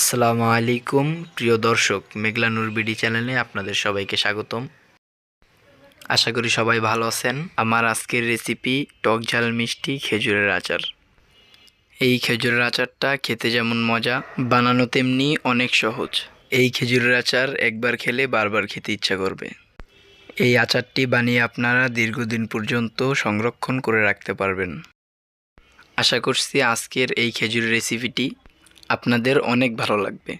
আসসালামু আলাইকুম, প্রিয় দর্শক, মেঘলা নূর বিডি চ্যানেলে আপনাদের সবাইকে স্বাগতম। আশা করি সবাই ভালো আছেন। আমার আজকের রেসিপি টক ঝাল মিষ্টি খেজুরের আচার। এই খেজুরের আচারটা খেতে যেমন মজা, বানানো তেমনি অনেক সহজ। এই খেজুরের আচার একবার খেলে বারবার খেতে ইচ্ছা করবে। এই আচারটি বানিয়ে আপনারা দীর্ঘদিন পর্যন্ত সংরক্ষণ করে রাখতে পারবেন। আশা করছি আজকের এই খেজুরের রেসিপিটি আপনাদের অনেক ভালো লাগবে।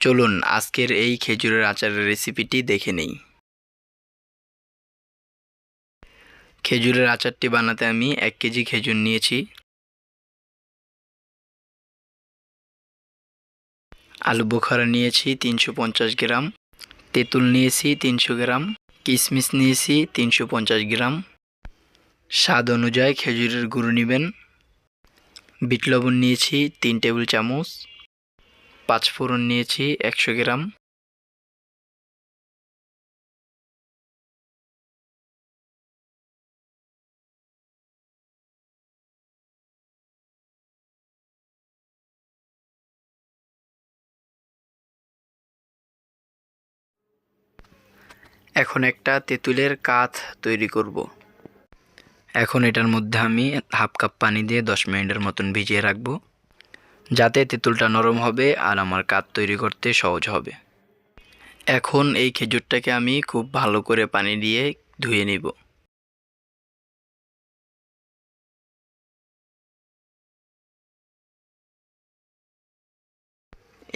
চলুন, আজকের এই খেজুরের আচারের রেসিপিটি দেখে নেই। খেজুরের আচারটি বানাতে আমি এক কেজি খেজুর নিয়েছি। আলু বোখারা নিয়েছি তিনশো পঞ্চাশ গ্রাম। তেঁতুল নিয়েছি তিনশো গ্রাম। কিশমিশ নিয়েছি তিনশো পঞ্চাশ গ্রাম। স্বাদ অনুযায়ী খেজুরের গুঁড়ো নেবেন। বিট লবণ নিয়েছি তিন টেবিল চামচ, পাঁচ ফোড়ন নিয়েছি একশো গ্রাম। এখন একটা তেঁতুলের কাঠ তৈরি করব। এখন এটার মধ্যে আমি হাফ কাপ পানি দিয়ে দশ মিনিটের মতন ভিজিয়ে রাখব, যাতে তেঁতুলটা নরম হবে আর আমার কাঠ তৈরি করতে সহজ হবে। এখন এই খেজুরটাকে আমি খুব ভালো করে পানি দিয়ে ধুয়ে নিব।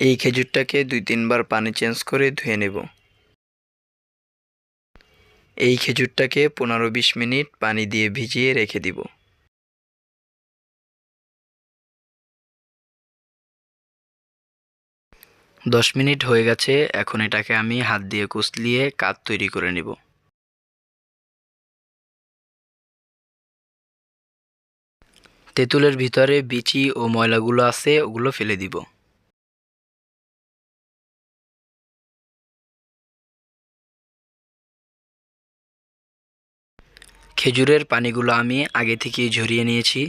এই খেজুরটাকে দুই তিনবার পানি চেঞ্জ করে ধুয়ে নেব। এই খেজুরটাকে পনেরো বিশ মিনিট পানি দিয়ে ভিজিয়ে রেখে দিব। দশ মিনিট হয়ে গেছে, এখন এটাকে আমি হাত দিয়ে কুচলিয়ে কাত তৈরি করে নিব। তেঁতুলের ভিতরে বিচি ও ময়লাগুলো আছে, ওগুলো ফেলে দিব। খেজুরের পানিগুলো আমি আগে থেকেই ঝরিয়ে নিয়েছি।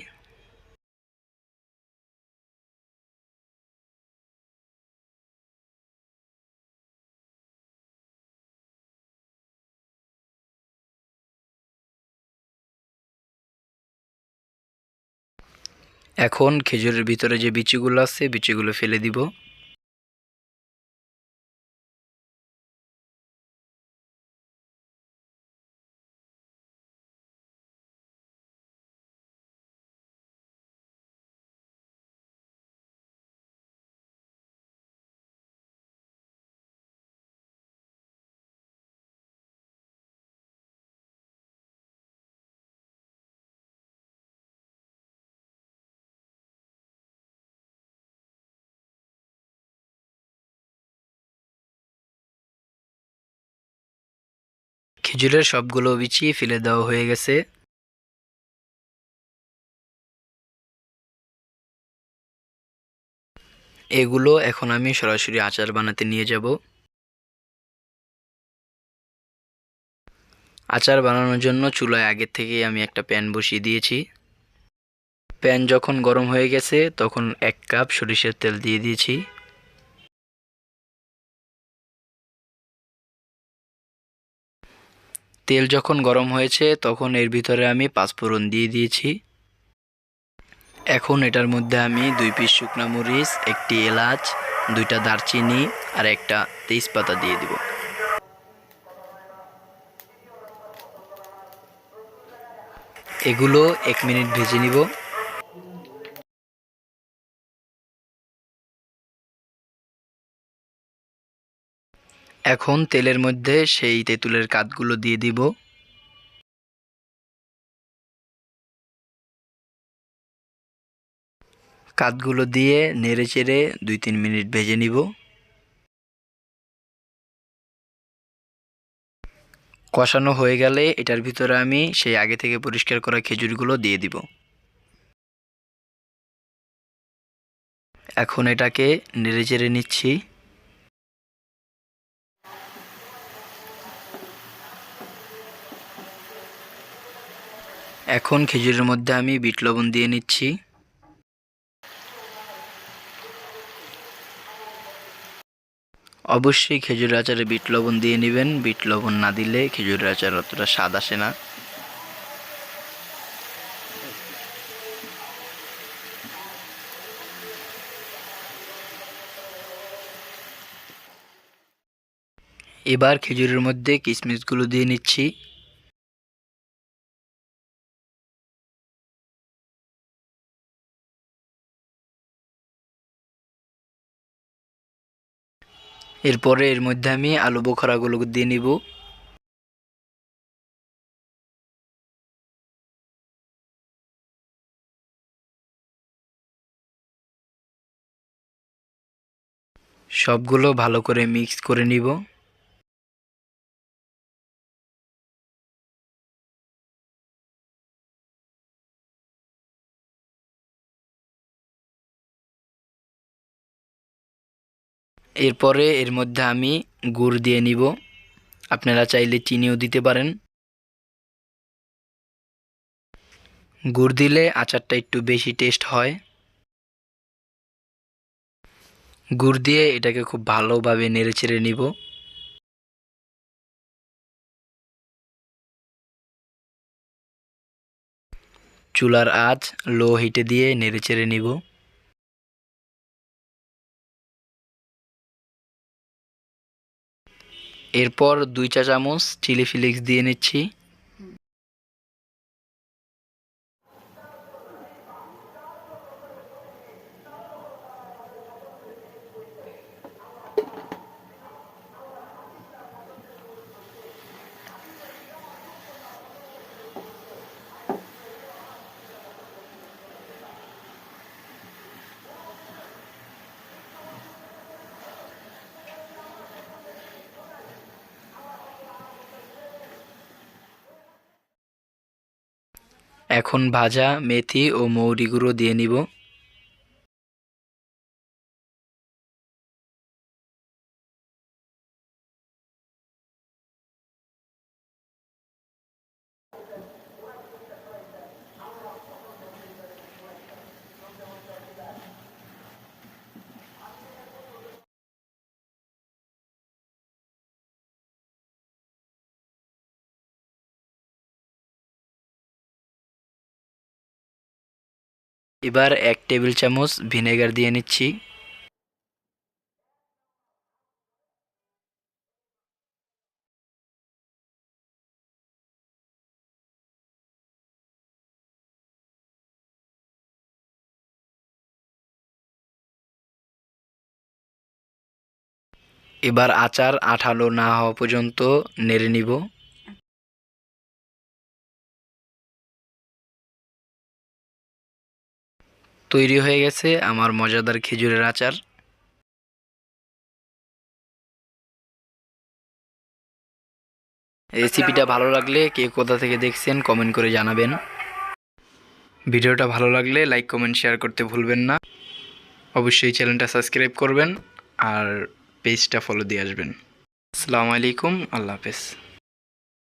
এখন খেজুরের ভিতরে যে বিচিগুলো আছে, বিচিগুলো ফেলে দিব। খেজুরের সবগুলো বিচি ফেলে দেওয়া হয়ে গেছে। এগুলো এখন আমি সরাসরি আচার বানাতে নিয়ে যাব। আচার বানানোর জন্য চুলায় আগের থেকেই আমি একটা প্যান বসিয়ে দিয়েছি। প্যান যখন গরম হয়ে গেছে, তখন এক কাপ সরিষার তেল দিয়ে দিয়েছি। তেল যখন গরম হয়েছে, তখন এর ভিতরে আমি পাঁচফোড়ন দিয়ে দিয়েছি। এখন এটার মধ্যে আমি দুই পিস শুকনো মরিচ, একটি এলাচ, দুইটা দারচিনি আর একটা তেজপাতা দিয়ে দিব। এগুলো এক মিনিট ভেজে নিব। এখন তেলের মধ্যে সেই তেঁতুলের কাঠগুলো দিয়ে দিব। কাঠগুলো দিয়ে নেড়ে চেড়ে দুই তিন মিনিট ভেজে নিব। কষানো হয়ে গেলে এটার ভিতরে আমি সেই আগে থেকে পরিষ্কার করা খেজুরগুলো দিয়ে দিব। এখন এটাকে নেড়ে চেড়ে নিচ্ছি। এখন খেজুরের মধ্যে আমি বিট লবণ দিয়ে নিচ্ছি। অবশ্যই খেজুরের আচারে বিট লবণ দিয়ে নেবেন। বিট লবণ না দিলে খেজুরের আচার অতটা স্বাদ আসে না। এবার খেজুরের মধ্যে কিশমিশগুলো দিয়ে নিচ্ছি। এরপরে এর মধ্যে আমি আলু বোখরাগুলো দিয়ে নিব। সবগুলো ভালো করে মিক্স করে নিব। এরপরে এর মধ্যে আমি গুড় দিয়ে নিব। আপনারা চাইলে চিনিও দিতে পারেন। গুড় দিলে আচারটা একটু বেশি টেস্ট হয়। গুড় দিয়ে এটাকে খুব ভালোভাবে নেড়ে চেড়ে নিব। চুলার আঁচ লো হিটে দিয়ে নেড়ে চেড়ে নিব। এরপর দুই চা চামচ চিলি ফ্লেক্স দিয়ে নিচ্ছি। এখন ভাজা মেথি ও মৌরি গুঁড়ো দিয়ে নিব। এবার এক টেবিল চামচ ভিনেগার দিয়ে নিচ্ছি। এবার আচার আঠালো না হওয়া পর্যন্ত নেড়ে নিব। তৈরি হয়ে গেছে আমার মজাদার খেজুরের আচার। রেসিপিটা ভালো লাগলে কে কোথা থেকে দেখছেন কমেন্ট করে জানাবেন। ভিডিওটা ভালো লাগলে লাইক, কমেন্ট, শেয়ার করতে ভুলবেন না। অবশ্যই চ্যানেলটা সাবস্ক্রাইব করবেন আর পেজটা ফলো দিয়ে আসবেন। আসসালামু আলাইকুম, আল্লাহ হাফেজ।